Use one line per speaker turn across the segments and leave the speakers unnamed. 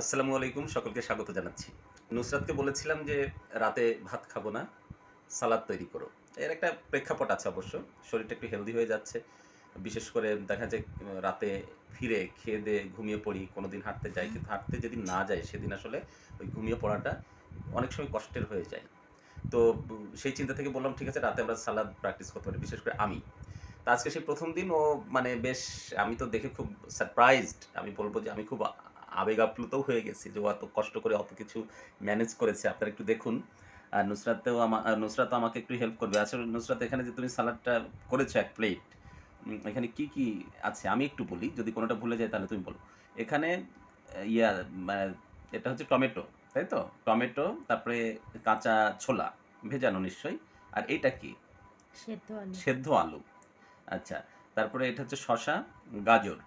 আসসালামু আলাইকুম, সকলকে স্বাগত জানাচ্ছি। নুসরাতকে বলেছিলাম যে রাতে ভাত খাব না, সালাদ তৈরি করো। এর একটা প্রেক্ষাপট আছে অবশ্য, শরীরটা একটু হেলদি হয়ে যাচ্ছে। বিশেষ করে দেখা যায়, রাতে ফিরে খেয়ে দিয়ে ঘুমিয়ে পড়ি, কোনোদিন হাঁটতে যাই, কিন্তু হাঁটতে যেদিন না যায় সেদিন আসলে ওই ঘুমিয়ে পড়াটা অনেক সময় কষ্টের হয়ে যায়। তো সেই চিন্তা থেকে বললাম, ঠিক আছে, রাতে আমরা সালাদ প্র্যাকটিস করতে পারি, বিশেষ করে আমি। তা আজকে সেই প্রথম দিন ও মানে বেশ, আমি তো দেখে খুব সারপ্রাইজড আমি বলব যে আমি খুব আবেগ আপ্লুতও হয়ে গেছি যে অত কষ্ট করে অত কিছু ম্যানেজ করেছে। আপনারা একটু দেখুন। আর নুসরাতেও আমা আর নুসরাত আমাকে একটু হেল্প করবে। আসলে নুসরাত এখানে যে তুমি সালাডটা করেছ এক প্লেট এখানে কি কি আছে? আমি একটু বলি যদি কোনোটা ভুলে যায় তাহলে তুমি বলো। এখানে ইয়া মানে এটা হচ্ছে টমেটো তাই তো? টমেটো তারপরে কাঁচা ছোলা ভেজানো নিশ্চয়ই। আর এটা কি?
সেদ্ধ আলু।
সেদ্ধ আলু। আচ্ছা তারপরে এটা হচ্ছে শসা গাজর।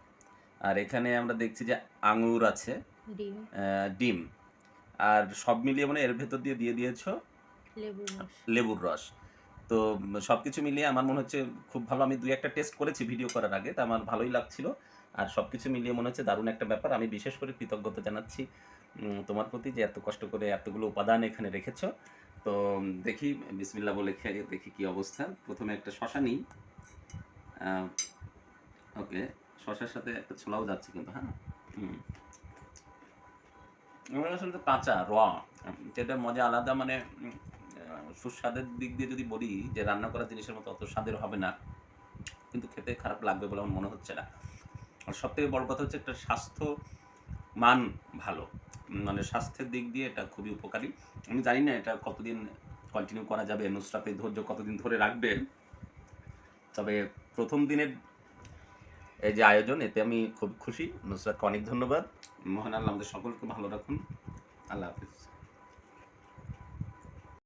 আর এখানে আমরা দেখছি যে আঙুর আছে
ডিম।
আর সব মিলিয়ে মানে এর ভেতর দিয়ে দিয়ে দিয়েছ
লেবুর রস।
তো সব কিছু মিলিয়ে আমার মনে হচ্ছে খুব ভালো। আমি দুই একটা টেস্ট করেছি ভিডিও করার আগে তা আমার ভালোই লাগছিল। আর সব কিছু মিলিয়ে মনে হচ্ছে দারুণ একটা ব্যাপার। আমি বিশেষ করে কৃতজ্ঞতা জানাচ্ছি তোমার প্রতি যে এত কষ্ট করে এতগুলো উপাদান এখানে রেখেছো। তো দেখি বিসমিল্লা বলে খেয়ে দেখি কি অবস্থা। প্রথমে একটা শশা নিই। ওকে সাথে ছোলাও যাচ্ছে কিন্তু হ্যাঁ? হুম। আসলে কাঁচা, র। মজা আলাদা মানে সুস্বাদের দিক দিয়ে যদি বলি, যে রান্না করা জিনিসের মতো অত স্বাদের হবে না, কিন্তু খেতে খারাপ লাগবে বলে আমার মনে হচ্ছে না। আর সব থেকে বড় কথা হচ্ছে একটা স্বাস্থ্য মান ভালো মানে স্বাস্থ্যের দিক দিয়ে এটা খুবই উপকারী। আমি জানি না এটা কতদিন কন্টিনিউ করা যাবে নুসরাতে ধৈর্য কতদিন ধরে রাখবে, তবে প্রথম দিনের এই যে আয়োজন, এতে আমি খুব খুশি। নুসরাতকে অনেক ধন্যবাদ। মহান আল্লাহ আমাদের সকলকে ভালো রাখুন। আল্লাহ হাফিজ।